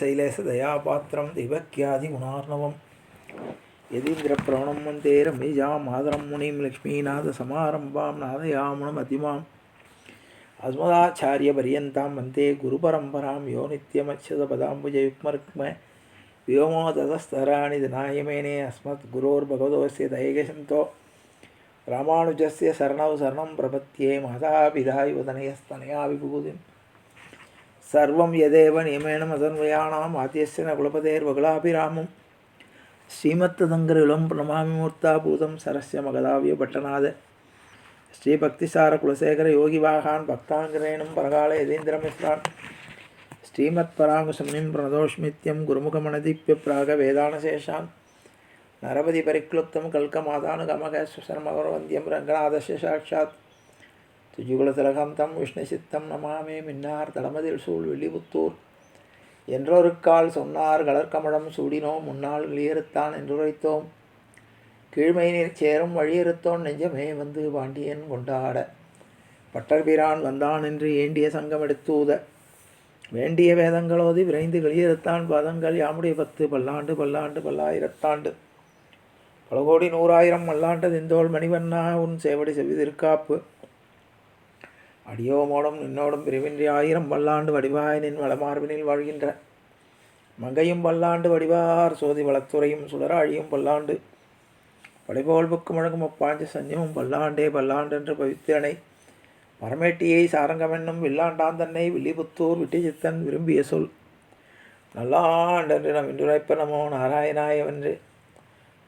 சைலேசதயாபாத்திரம் தெய்வக்கியாதி குணார்ணவம். யதீந்திரபிரவணம் வந்தே ரமேஜாம் ஆதரம் முனிம் லக்ஷ்மீநாத சமாரம்பாம் நாதயாமணம் அதிமாம். அஸ்மதாச்சாரிய பரியந்தாம் வந்தே குரு பரம்பராம் யோ நித்தியமச்சத பதாம்புஜ யுக்மருக்ம வியோமோததஸ்தராணி தினாயமேனே அஸ்மத் குரோர் பகவதோசிய தயகசந்தோ. ராமானுஜஸ்ய சரணவு சரணம் பிரபத்தியே மாதா பிதா யுவதனயஸ்தனயா விபூதிம் சர்வம் எதேவ நியமேனம் அதன்வயானாம் ஆத்தியஸ்தன குலபதேர் வகுலாபிராமம். ஸ்ரீமத்ததங்கரிலும் பிரணமாமிமூர்த்தாபூதம் சரஸ்ய மகதாவிய பட்டநாத. ஸ்ரீபக்திசார குலசேகர யோகி வாகான் பக்தாங்கிரேணும் பரகால யதீந்திரமிஸ்ரான் ஸ்ரீமத் பராங்குசம்னிம் பிரணதோஷ்மித்யம் குருமுகமணதீப்பிய பிராக வேதானசேஷான் நரபதி பரிக்ளுப்தம் கல்கமாதானுகமக சுசர்மகரவந்தியம் ரங்கநாதஸ்ய சாட்சாத். திரிகுலதிலகம் தம் விஷ்ணு சித்தம் நமாமே மின்னார் தளமதில் சூழ் வெளிபுத்தூர் என்றொருக்கால் சொன்னார் கலர்கமழம் சூடினோம் முன்னால் வெளியறுத்தான் என்றுரைத்தோம். கீழ்மையினர் சேரும் வழியறுத்தோம் நெஞ்சமே வந்து பாண்டியன் கொண்டாட. பட்டர்பிரான் வந்தான் என்று ஏண்டிய சங்கம் எடுத்தூத. வேண்டிய வேதங்களோது விரைந்து வெளியறுத்தான் பதங்கள் யாமுடைய பத்து பல்லாண்டு பல்லாண்டு பல்லாயிரத்தாண்டு. பல கோடி நூறாயிரம் மல்லாண்டு திந்தோள் மணிவண்ணா உன் சேவடி செவிதிருக்காப்பு. அடியோமோடும் நின்னோடும் பிரிவின்றி ஆயிரம் பல்லாண்டு வடிவாய் நின் வளமார்பினில் வாழ்கின்ற. மங்கையும் பல்லாண்டு வடிவார் சோதி வளத்துறையும் சுடராழியும் பல்லாண்டு. படைபோல் முழங்கும் அப்பாஞ்ச சஞ்சமும் பல்லாண்டே பல்லாண்டென்று பவித்திரனை பரமேட்டியை சாரங்கமென்னும் வில்லாண்டான் தன்னை வில்லிபுத்தூர் விட்டிஜித்தன் விரும்பிய சொல். நல்லாண்டென்று நம் இன்றுரைப்ப நமோ நாராயணாயவென்று.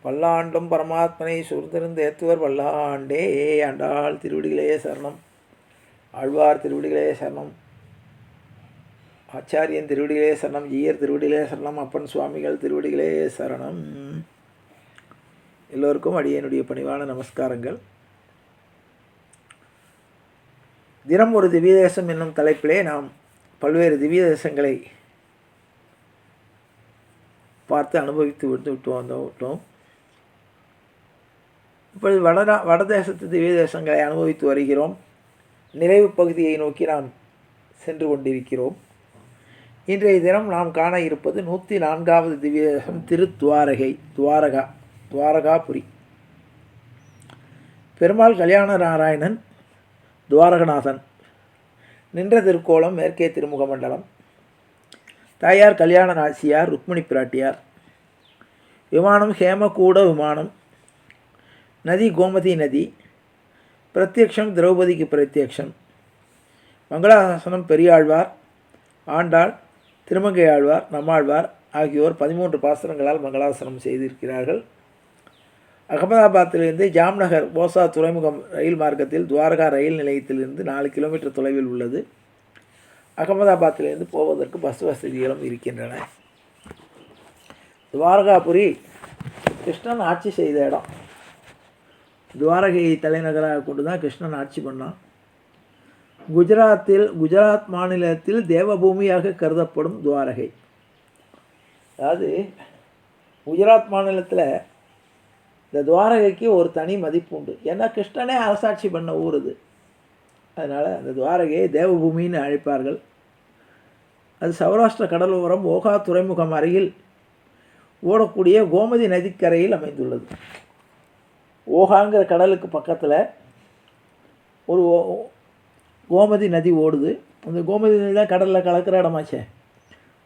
பல்லாண்டும் பரமாத்மனை சூழ்ந்திருந்து ஏத்துவர் பல்லாண்டே ஆண்டாள் திருவடிகளே சரணம். ஆழ்வார் திருவடிகளே சரணம். ஆச்சாரியன் திருவடிகளே சரணம். ஜீயர் திருவடிகளே சரணம். அப்பன் சுவாமிகள் திருவடிகளே சரணம். எல்லோருக்கும் அடியனுடைய பணிவான நமஸ்காரங்கள். தினம் ஒரு திவ்ய தேசம் என்னும் தலைப்பிலே நாம் பல்வேறு திவ்ய தேசங்களை பார்த்து அனுபவித்து விட்டு விட்டு வந்தோம் விட்டோம். இப்பொழுது வட வடதேசத்து திவ்ய தேசங்களை அனுபவித்து வருகிறோம். நிறைவு பகுதியை நோக்கி நாம் சென்று கொண்டிருக்கிறோம். இன்றைய தினம் நாம் காண இருப்பது நூற்றி நான்காவது திவ்யதேசம் திருத்துவாரகை துவாரகா துவாரகாபுரி. பெருமாள் கல்யாண நாராயணன் துவாரகநாதன். நின்ற திருக்கோலம் மேற்கே திருமுக மண்டலம் தாயார் கல்யாண நாச்சியார் ருக்மிணி பிராட்டியார். விமானம் ஹேமகூட விமானம். நதி கோமதி நதி. பிரத்யக்ஷம் திரௌபதிக்கு பிரத்யக்ஷம். மங்களாசாசனம் பெரியாழ்வார் ஆண்டாள் திருமங்கை ஆழ்வார் நம்மாழ்வார் ஆகியோர் பதிமூன்று பாசனங்களால் மங்களாசனம் செய்திருக்கிறார்கள். அகமதாபாத்திலிருந்து ஜாம்நகர் போசா துறைமுகம் ரயில் மார்க்கத்தில் துவாரகா ரயில் நிலையத்திலிருந்து நாலு கிலோமீட்டர் தொலைவில் உள்ளது. அகமதாபாத்திலிருந்து போவதற்கு பஸ் வசதிகளும் இருக்கின்றன. துவாரகாபுரி கிருஷ்ணன் ஆட்சி செய்த இடம். துவாரகையை தலைநகராக கொண்டு தான் கிருஷ்ணன் ஆட்சி பண்ணான். குஜராத்தில் குஜராத் மாநிலத்தில் தேவபூமியாக கருதப்படும் துவாரகை. அதாவது குஜராத் மாநிலத்தில் இந்த துவாரகைக்கு ஒரு தனி மதிப்பு உண்டு. ஏன்னா கிருஷ்ணனே அரசாட்சி பண்ண ஊர் இது அதனால் அந்த துவாரகையை தேவபூமின்னு அழைப்பார்கள். அது சௌராஷ்டிர கடலோரம் ஓகா துறைமுகம் அருகில் ஓடக்கூடிய கோமதி நதிக்கரையில் அமைந்துள்ளது. ஓகாங்கிற கடலுக்கு பக்கத்தில் ஒரு கோமதி நதி ஓடுது. அந்த கோமதி நதி தான் கடலில் கலக்கிற இடமாச்சே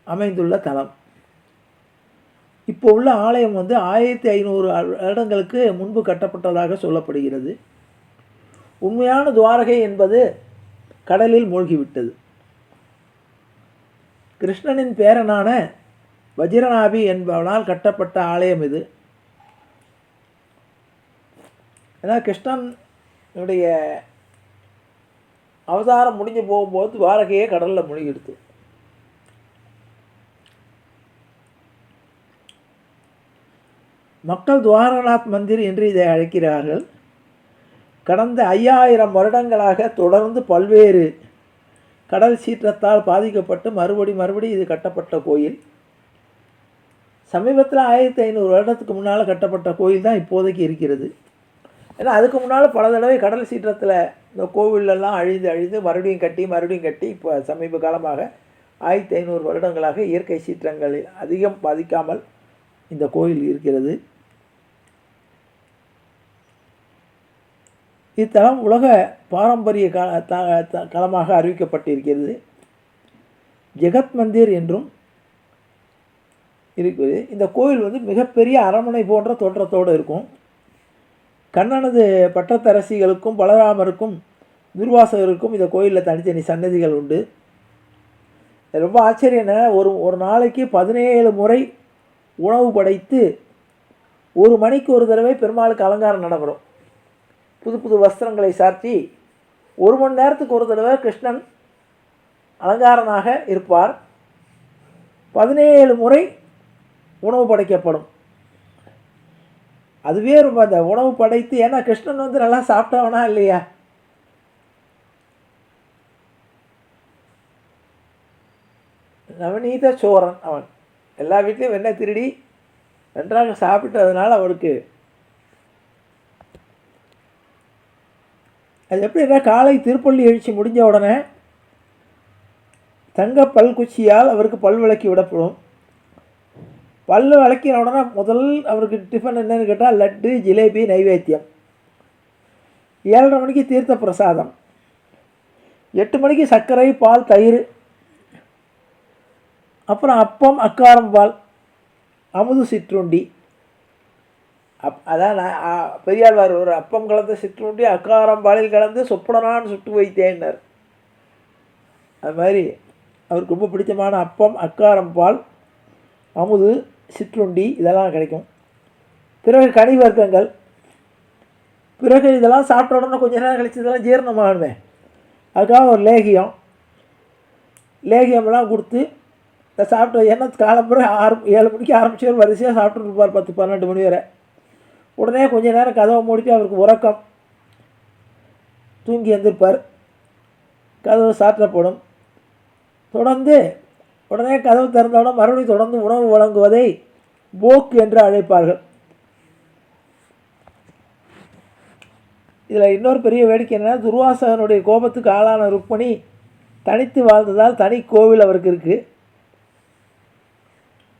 அமைந்துள்ள தலம். இப்போ உள்ள ஆலயம் வந்து ஆயிரத்தி ஐநூறு வருடங்களுக்கு முன்பு கட்டப்பட்டதாக சொல்லப்படுகிறது. உண்மையான துவாரகை என்பது கடலில் மூழ்கிவிட்டது. கிருஷ்ணனின் பேரனான வஜிரநாபி என்பவனால் கட்டப்பட்ட ஆலயம் இது. ஏன்னா கிருஷ்ணனுடைய அவதாரம் முடிஞ்சு போகும்போது துவாரகையே கடலில் முழுகிடுது. மக்கள் துவாரநாத் மந்திர் என்று இதை அழைக்கிறார்கள். கடந்த ஐயாயிரம் வருடங்களாக தொடர்ந்து பல்வேறு கடல் சீற்றத்தால் பாதிக்கப்பட்டு மறுபடி மறுபடி இது கட்டப்பட்ட கோயில். சமீபத்தில் ஆயிரத்தி ஐநூறு வருடத்துக்கு முன்னால் கட்டப்பட்ட கோயில் தான் இப்போதைக்கு இருக்கிறது. ஏன்னா அதுக்கு முன்னால் பல தடவை கடல் சீற்றத்தில் இந்த கோவிலெல்லாம் அழிந்து அழிந்து மறுபடியும் கட்டி மறுபடியும் கட்டி இப்போ சமீப காலமாக ஆயிரத்தி ஐநூறு வருடங்களாக இயற்கை சீற்றங்களில் அதிகம் பாதிக்காமல் இந்த கோயில் இருக்கிறது. இத்தலம் உலக பாரம்பரிய த- த- களமாக அறிவிக்கப்பட்டிருக்கிறது. ஜெகத் மந்திர் என்றும் இருக்குது. இந்த கோயில் வந்து மிகப்பெரிய அரண்மனை போன்ற தோற்றத்தோடு இருக்கும். கண்ணனது பட்டத்தரசிகளுக்கும் பலராமருக்கும் துர்வாசகருக்கும் இந்த கோயிலில் தனித்தனி சன்னதிகள் உண்டு. இது ரொம்ப ஆச்சரியம் என்ன ஒரு ஒரு நாளைக்கு பதினேழு முறை உணவு படைத்து ஒரு மணிக்கு ஒரு தடவை பெருமாளுக்கு அலங்காரம் நடைபெறும் புது புது வஸ்திரங்களை சாற்றி ஒரு மணி நேரத்துக்கு ஒரு தடவை கிருஷ்ணன் அலங்காரனாக இருப்பார். பதினேழு முறை உணவு படைக்கப்படும். அதுவே ரொம்ப அந்த உணவு படைத்து ஏன்னா கிருஷ்ணன் வந்து நல்லா சாப்பிட்டவனா இல்லையா? நவநீத சோரன் அவன். எல்லா வீட்லேயும் வெண்ணெய் திருடி நன்றாக சாப்பிட்டதுனால அவனுக்கு. அது எப்படின்னா காலை திருப்பள்ளி எழுச்சி முடிஞ்ச உடனே தங்க பல்குச்சியால் அவருக்கு பல் விளக்கி விடப்படும். பல்லு விளக்கின உடனே முதல் அவருக்கு டிஃபன் என்னன்னு கேட்டால் லட்டு ஜிலேபி நைவேத்தியம். ஏழரை மணிக்கு தீர்த்த பிரசாதம். எட்டு மணிக்கு சர்க்கரை பால் தயிர். அப்புறம் அப்பம் அக்காரம் பால். அமுது சிற்றுண்டி. அப் அதான் நான் பெரியாழ்வார் ஒரு அப்பம் கலந்த சிற்றுண்டி அக்காரம் பாலில் கலந்து சொப்படனான்னு சுட்டு வைத்தேன்னார் அது மாதிரி அவருக்கு ரொம்ப பிடித்தமான அப்பம் அக்காரம் பால் அமுது சிற்றுண்டி இதெல்லாம் கிடைக்கும். பிறகு கனி வர்க்கங்கள். பிறகு இதெல்லாம் சாப்பிட்ட உடனே கொஞ்ச நேரம் கழிச்சு இதெல்லாம் ஜீரணமாகணுமே அதுக்காக ஒரு லேகியம். லேகியம்லாம் கொடுத்து இந்த சாப்பிட்ட ஏன்னா காலம்புற ஆறு ஏழு மணிக்கு ஆரம்பிச்சு வரிசையாக சாப்பிட்டுருப்பார் பத்து பன்னெண்டு மணி வரை. உடனே கொஞ்ச நேரம் கதவை மூடிட்டு அவருக்கு உறக்கம். தூங்கி எழுந்திருப்பார் கதவு சாற்றப்படும். தொடர்ந்து உடனே கதவு திறந்தவுடன் மறுபடியும் தொடர்ந்து உணவு வழங்குவதை போக் என்று அழைப்பார்கள். இதில் இன்னொரு பெரிய வேடிக்கை என்னென்னா துர்வாசகனுடைய கோபத்துக்கு ஆளான ருக்மணி தனித்து வாழ்ந்ததால் தனி கோவில் அவருக்கு இருக்குது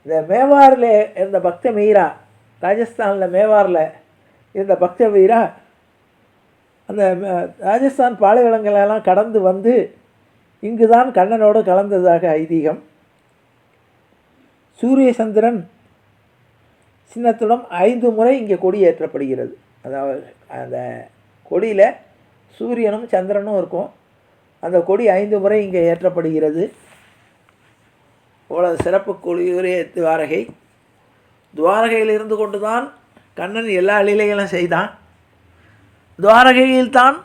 இந்த மேவாரில் இருந்த பக்த மீரா ராஜஸ்தானில் மேவாரில் இருந்த பக்த மீரா அந்த ராஜஸ்தான் பாலைவனங்களெல்லாம் கடந்து வந்து இங்கு தான் கண்ணனோடு கலந்ததாக ஐதீகம். சூரிய சந்திரன் சின்னத்துடன் ஐந்து முறை இங்கே கொடி ஏற்றப்படுகிறது. அதாவது அந்த கொடியில் சூரியனும் சந்திரனும் இருக்கும். அந்த கொடி ஐந்து முறை இங்கே ஏற்றப்படுகிறது. இவ்வளவு சிறப்பு கொடியுரிய துவாரகை. துவாரகையில் இருந்து கொண்டு தான் கண்ணன் எல்லா லீலைகளும் செய்தான். துவாரகையில்தான்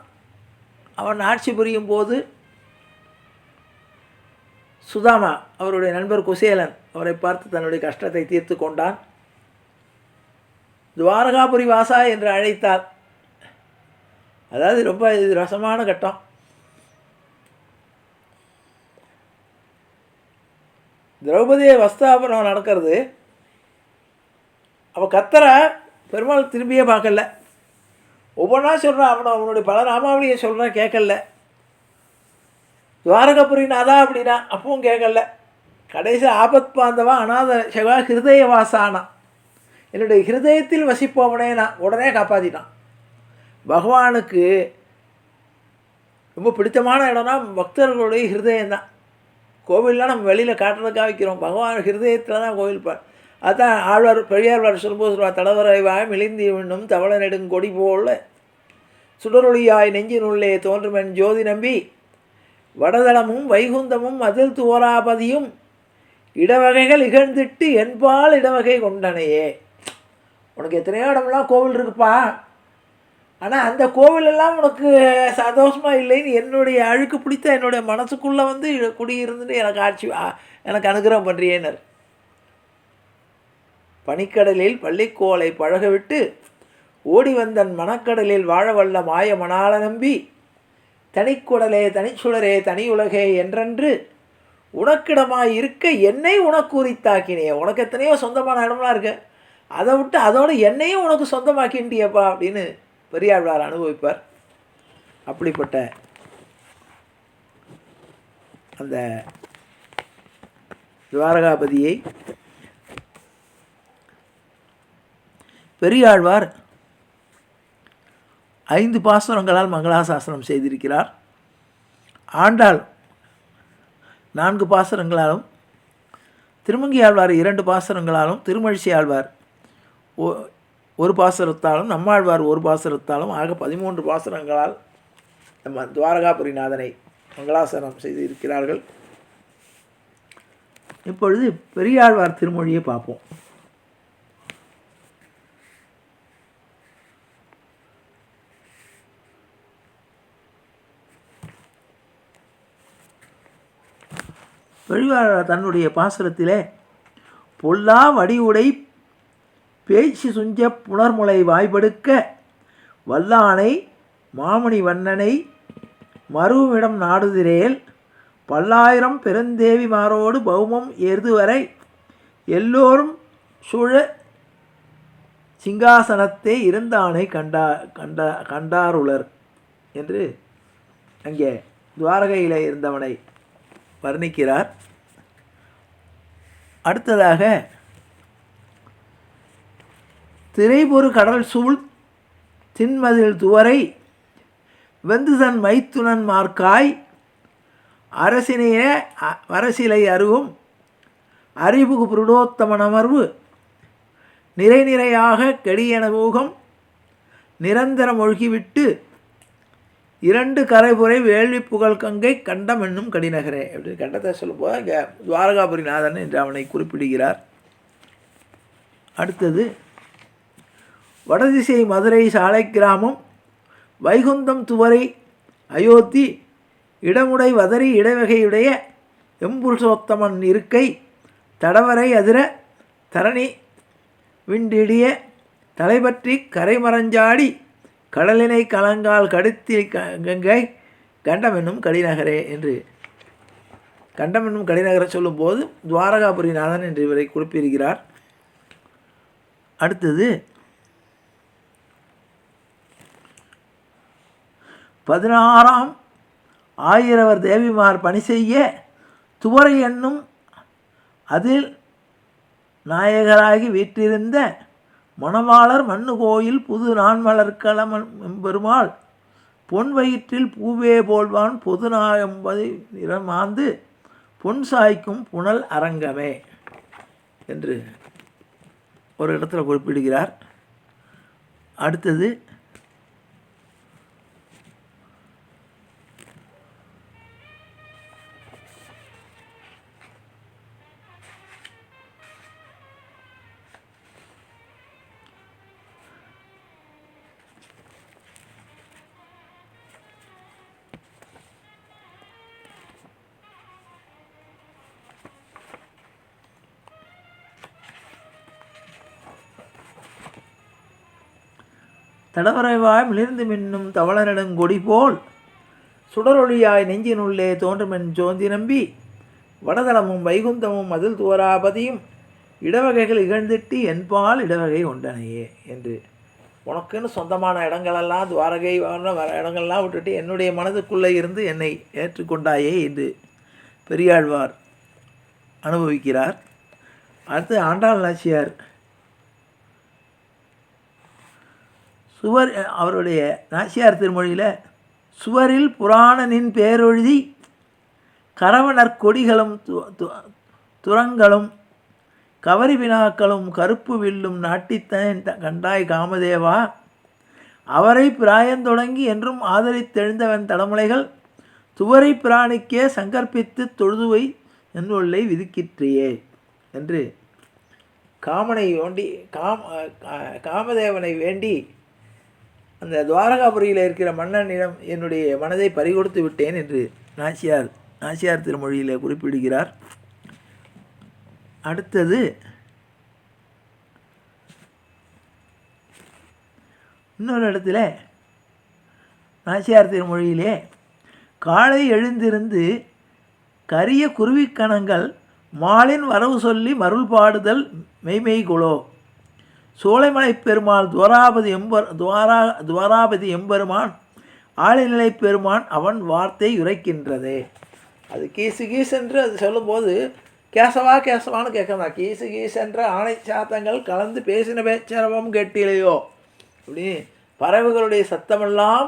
அவன் ஆட்சி புரியும் போது சுதாமா அவருடைய நண்பர் குசேலன் அவரை பார்த்து தன்னுடைய கஷ்டத்தை தீர்த்து கொண்டான். துவாரகாபுரி வாசா என்று அழைத்தார். அதாவது ரொம்ப இது ரசமான கட்டம். திரௌபதியை வஸ்தாபனம் நடக்கிறது. அவள் கத்தரை பெருமாள் திரும்பியே பார்க்கல. ஒவ்வொன்றா சொல்கிறான் அவனை அவனுடைய பல நாமாவளியை சொல்கிறான் கேட்கல. துவாரகபுரி நாதா அப்படின்னா அப்பவும் கேட்கல. கடைசி ஆபத் பாந்தவா அநாத செவா ஹிருதய வாசானா என்னுடைய ஹிருதயத்தில் வசிப்பவனே நான் உடனே காப்பாற்றிட்டான் பகவானுக்கு ரொம்ப பிடித்தமான இடம்னா பக்தர்களுடைய ஹிருதயம்தான். கோவில்லாம் நம்ம வெளியில் காட்டுறதுக்காக வைக்கிறோம். பகவான் ஹிருதயத்தில் தான் கோவில் பார் அதான் ஆழ்வார் பெரியாழ்வார் சொல்லும்போது சொல்லுவார் தடவரைவாய் மிளிந்தி விண்ணும் தவள நெடுங்கொடி போல. சுடரொளியாய் நெஞ்சினுள்ளே தோன்றுமென் ஜோதி நம்பி. வடதளமும் வைகுந்தமும் அதில் துவராபதியும் இடவகைகள் இகழ்ந்திட்டு என்பால் இடவகை கொண்டனையே. உனக்கு எத்தனையோ இடம்லாம் கோவில் இருக்குப்பா. ஆனால் அந்த கோவிலெல்லாம் உனக்கு சந்தோஷமாக இல்லைன்னு என்னுடைய அழுக்கு பிடித்த என்னுடைய மனசுக்குள்ளே வந்து குடியிருந்துட்டு எனக்கு ஆட்சி எனக்கு அனுகிரகம் பண்ணுறியேனர் பனிக்கடலில் பள்ளிக்கோலை பழகவிட்டு ஓடி வந்தன் மணக்கடலில் வாழ வல்ல மாய மணால நம்பி தனிக்குடலே தனிச்சுடரே தனியுலகே என்றென்று உனக்கிடமாக இருக்க என்னை உனக்கு உரித்தாக்கினே உனக்கு எத்தனையோ சொந்தமான இடம்லாம் இருக்கு. அதை விட்டு அதோட என்னையும் உனக்கு சொந்தமாக்கின்றியப்பா அப்படின்னு பெரியாழ்வார் அனுபவிப்பார். அப்படிப்பட்ட அந்த துவாரகாபதியை பெரியாழ்வார் ஐந்து பாசுரங்களால் மங்களாசாசனம் செய்திருக்கிறார். ஆண்டாள் நான்கு பாசுரங்களாலும் திருமங்கி ஆழ்வார் இரண்டு பாசுரங்களாலும் திருமழிசை ஆழ்வார் ஒரு பாசுரத்தாலும் நம்மாழ்வார் ஒரு பாசுரத்தாலும் ஆக பதிமூன்று பாசுரங்களால் நம்ம துவாரகாபுரிநாதனை மங்களாசனம் செய்திருக்கிறார்கள். இப்பொழுது பெரியாழ்வார் திருமொழியை பார்ப்போம். பெரியாழ்வார் தன்னுடைய பாசுரத்திலே பொல்லா வடிவுடை பேச்சு சுஞ்ச புனர்முலை வாய்படுக்க வல்லானை மாமணி வண்ணனை மருவிடம் நாடுதிரேல் பல்லாயிரம் பெருந்தேவிமாரோடு பௌமம் ஏறுதுவரை எல்லோரும் சூழ சிங்காசனத்தை இருந்தானை கண்டா கண்டா கண்டாருளர். என்று அங்கே துவாரகையில் இருந்தவனை வர்ணிக்கிறார். அடுத்ததாக திரைபொரு கடல் சூழ் தின்மதில் துவரை வெந்துதன் மைத்துனன் மார்க்காய் அரசினைய அ- அரசிலை அருகும் அறிவுகு புருடோத்தமன் அமர்வு நிறை நிறையாக கெடியன மூகம் நிரந்தரம் ஒழுகிவிட்டு இரண்டு கரைபுரை வேள்வி புகழ் கங்கை கண்டம் என்னும் கடிநகரே. அப்படின்னு கண்டத்தை சொல்லும்போது இங்கே துவாரகாபுரிநாதன் என்று அவனை குறிப்பிடுகிறார். அடுத்தது வடதிசை மதுரை சாலை கிராமம் வைகுந்தம் துவரை அயோத்தி இடமுடை வதரி இடவகையுடைய எம்புருஷோத்தமன் இருக்கை தடவரை அதிர தரணி விண்டிடிய தலைபற்றி கரைமரஞ்சாடி கடலினை கலங்கால் கடுத்தி க- கங்கை கண்டமென்னும் கடிநகரே என்று. கண்டமென்னும் கடிநகரை சொல்லும்போது துவாரகாபுரிநாதன் என்று இவரை குறிப்பிருக்கிறார் அடுத்தது பதினாறாம் ஆயிரவர் தேவிமார் பணி செய்ய துவரை என்னும் அதில் நாயகராகி வீற்றிருந்த மணவாளர் மண்ணு கோயில் புது நான்மலர்களம் பெருமாள் பொன் வயிற்றில் பூவே போல்வான் பொது என்பதை நிறமாந்து பொன் சாய்க்கும் புனல் அரங்கமே என்று ஒரு இடத்துல குறிப்பிடுகிறார். அடுத்தது தடவரைவாய் மிளிர்ந்து மின்னும் தவளனிடம் கொடி போல். சுடரொளியாய் நெஞ்சினுள்ளே தோன்றுமென் சோந்தி நம்பி. வடதளமும் வைகுந்தமும் அதில் துவராபதியும். இடவகைகள் இகழ்ந்திட்டு என்பால் இடவகை உண்டனையே என்று. உனக்குன்னு சொந்தமான இடங்களெல்லாம் துவாரகை வர இடங்கள்லாம் விட்டுட்டு என்னுடைய மனதுக்குள்ளே இருந்து என்னை ஏற்றுக்கொண்டாயே என்று பெரியாழ்வார் அனுபவிக்கிறார். அடுத்து ஆண்டாள் நாச்சியார் சுவர் அவருடைய நாச்சியார் திருமொழியில் சுவரில் புராணனின் பேரொழுதி கரவணர் கொடிகளும் து- துரங்களும் கவரி வினாக்களும் கருப்பு வில்லும் நாட்டித்தன் கண்டாய் காமதேவா அவரை பிராயந்தொடங்கி என்றும் ஆதரித்தெழுந்தவன் தடமுலைகள் துவரை பிராணிக்கே சங்கற்பித்து தொழுதுவை என்னுள்ளை விதிக்கிற்றியே என்று காமனை வேண்டி காம கா- காமதேவனை வேண்டி அந்த துவாரகாபுரியில் இருக்கிற மன்னனிடம் என்னுடைய மனதை பறிகொடுத்து விட்டேன் என்று நாச்சியார் நாச்சியார் திருமொழியில் குறிப்பிடுகிறார். அடுத்தது இன்னொரு இடத்துல நாச்சியார் திருமொழியிலே காலை எழுந்திருந்து கரிய குருவிக்கணங்கள் மாலின் வரவு சொல்லி மருள் பாடுதல் மெய்மெய்குலோ. சோலைமலை பெருமாள் துவராபதி எம்பர் துவாரா துவாராபதி எம்பெருமான் ஆளிநிலை பெருமான் அவன் வார்த்தை உரைக்கின்றது. அது கீசு கீசென்று அது சொல்லும்போது கேசவா கேசவான்னு கேட்கலாம் கீசு கீசென்ற ஆணை சாத்தங்கள் கலந்து பேசின பேச்சரவம் கேட்டிலையோ? அப்படி பறவைகளுடைய சத்தமெல்லாம்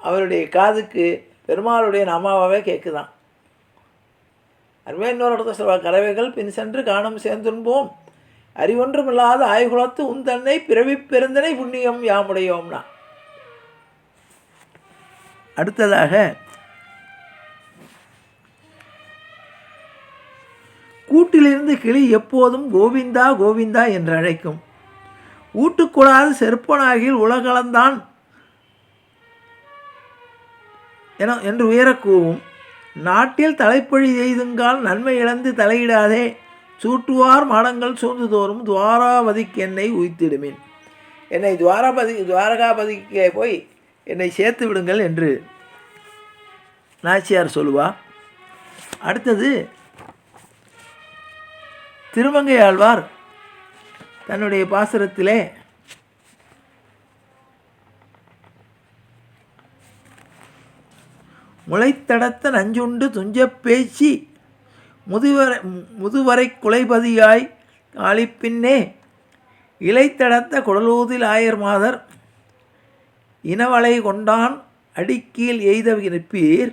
அவருடைய காதுக்கு பெருமாளுடைய நாமாவே கேட்குதான். அருமே இன்னொரு இடத்துல சொல்வார் கறவைகள் பின் சென்று காணும் சேர்ந்துன்போம் அறிவொன்றுமில்லாத ஆய்குலத்து உந்தன்னை பிறவி பெருந்தனை புண்ணியம் யாமுடையோம்னா. அடுத்ததாக கூட்டிலிருந்து கிளி எப்போதும் கோவிந்தா கோவிந்தா என்று அழைக்கும் ஊட்டுக்கூடாது செருப்பனாகில் உலகளந்தான் என என்று உயரக்கூவும். நாட்டில் தலைப்பொழி எய்துங்கால் நன்மை இழந்து தலையிடாதே. சூட்டுவார் மடங்கள் சூழ்ந்து தோறும் துவாராபதிக்கு என்னை உய்த்திடுமின். என்னை துவாராபதி துவாரகாபதிக்கே போய் என்னை சேர்த்து விடுங்கள் என்று நாச்சியார் சொல்லுவா. அடுத்தது திருமங்கை ஆழ்வார் தன்னுடைய பாசுரத்திலே முளைத்தடத்த நஞ்சுண்டு துஞ்சப் பேச்சு முதுவரை முதுவரை குலைபதியாய் ஆளிப்பின்னே இலைத்தடத்த குடலூதில் ஆயர் மாதர் இனவளை கொண்டான் அடிக்கீழ் எய்த இருப்பீர்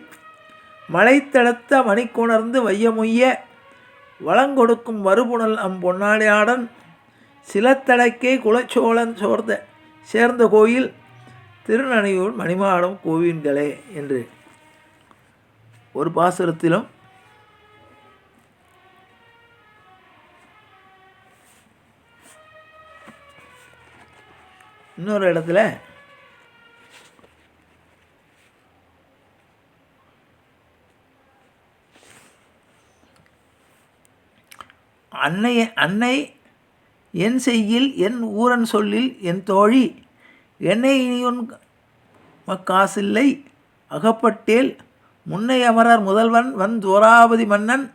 மலைத்தடத்த மணிக்குணர்ந்து வையமுய்ய வளங்கொடுக்கும் வறுபுணல் அம் பொன்னாடியாடன் சிலத்தடக்கே குலச்சோழன் சோர்ந்த சேர்ந்த கோயில் திருநனையூர் மணிமாடம் கோவில்களே என்று. ஒரு பாசுரத்திலும் இன்னொரு இடத்துல அன்னை அன்னை என் செய்யில் என் ஊரன் சொல்லில் என் தோழி என்னை இனியுன் மக்காசில்லை அகப்பட்டேல் முன்னை அமரர் முதல்வன் வன் துவராபதி மன்னன்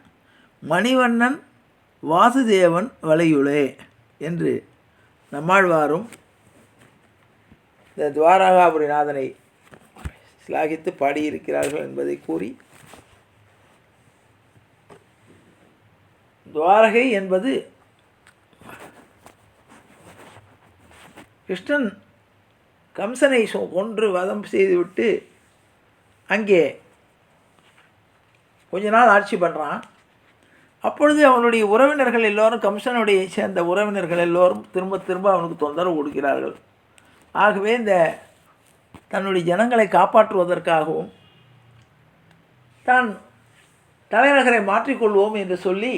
மணிவண்ணன் வாசுதேவன் வலையுளே என்று நம்மாழ்வாரும் இந்த துவாரகாபுரிநாதனை சிலாகித்து பாடியிருக்கிறார்கள் என்பதை கூறி துவாரகை என்பது கிருஷ்ணன் கம்சனை கொன்று வதம் செய்துவிட்டு அங்கே கொஞ்ச நாள் ஆட்சி பண்ணுறான் அப்பொழுது அவனுடைய உறவினர்கள் எல்லோரும் கம்சனுடைய சேர்ந்த உறவினர்கள் எல்லோரும் திரும்ப திரும்ப அவனுக்கு தொந்தரவு கொடுக்கிறார்கள். ஆகவே இந்த தன்னுடைய ஜனங்களை காப்பாற்றுவதற்காகவும் தான் தலைநகரை மாற்றிக்கொள்வோம் என்று சொல்லி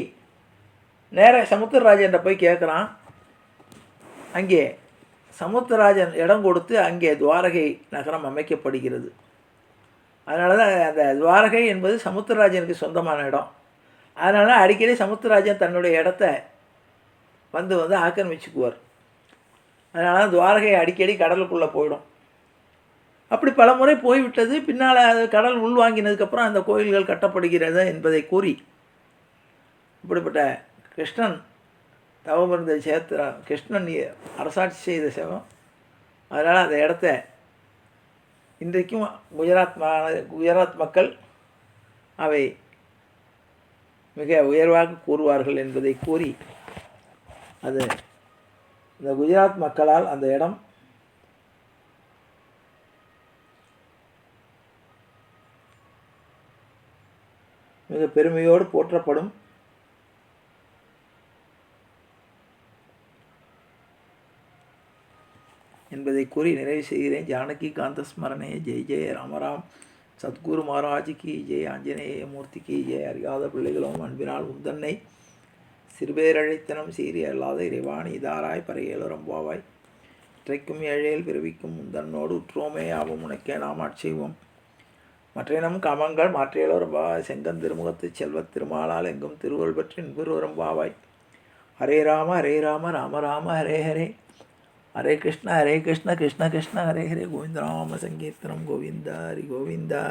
நேர சமுத்திரராஜன்ட்ட போய் கேட்குறான். அங்கே சமுத்திரராஜன் இடம் கொடுத்து அங்கே துவாரகை நகரம் அமைக்கப்படுகிறது. அதனால தான் அந்த துவாரகை என்பது சமுத்திரராஜனுக்கு சொந்தமான இடம். அதனால அடிக்கடி சமுத்திரராஜன் தன்னுடைய இடத்த வந்து வந்து ஆக்கிரமிச்சுக்குவார். அதனால தான் துவாரகை அடிக்கடி கடலுக்குள்ளே போயிடும். அப்படி பல முறை போய்விட்டது. பின்னால் அது கடல் உள்வாங்கினதுக்கப்புறம் அந்த கோயில்கள் கட்டப்படுகிறது என்பதை கூறி இப்படிப்பட்ட கிருஷ்ணன் தவம் சேத்திரம் கிருஷ்ணன் அரசாட்சி செய்த சிவம். அதனால் அந்த இடத்த இன்றைக்கும் குஜராத் குஜராத் மக்கள் அவை மிக உயர்வாக கூறுவார்கள் என்பதை கூறி அது இந்த குஜராத் மக்களால் அந்த இடம் மிக பெருமையோடு போற்றப்படும். என்பதை கூறி நிறைவு செய்கிறேன். ஜானகி காந்த ஸ்மரணே ஜெய் ஜெய ராமராம் சத்குரு மகாராஜ் கி ஜெய். ஆஞ்சநேய மூர்த்தி கி ஜெய். அறியாத பிள்ளைகளும் அன்பினால் உந்தன்னை சிறுபேரழைத்தனம் சீறி அல்லாத இறைவாணி இதாராய் பறையேலுரம்பாவாய் இற்றைக்கும் ஏழையில் பிறவிக்கும் முந்தன்னோடு உற்றோமே ஆவும் உனக்கே நாம் ஆட்செய்வோம் மற்றினம் காமங்கள் மாற்றியலோரம்பாவாய் செங்கன் திருமுகத்து செல்வத் திருமாலால் எங்கும் திருவள் பற்றி இன்புருவரம்பாவாய் ஹரே ராம ஹரே ராம ராம ராம ஹரே ஹரே. ஹரே கிருஷ்ண ஹரே கிருஷ்ண கிருஷ்ண கிருஷ்ண ஹரே ஹரே. கோவிந்த ராம சங்கீர்த்தனம் கோவிந்தா ஹரி கோவிந்தா.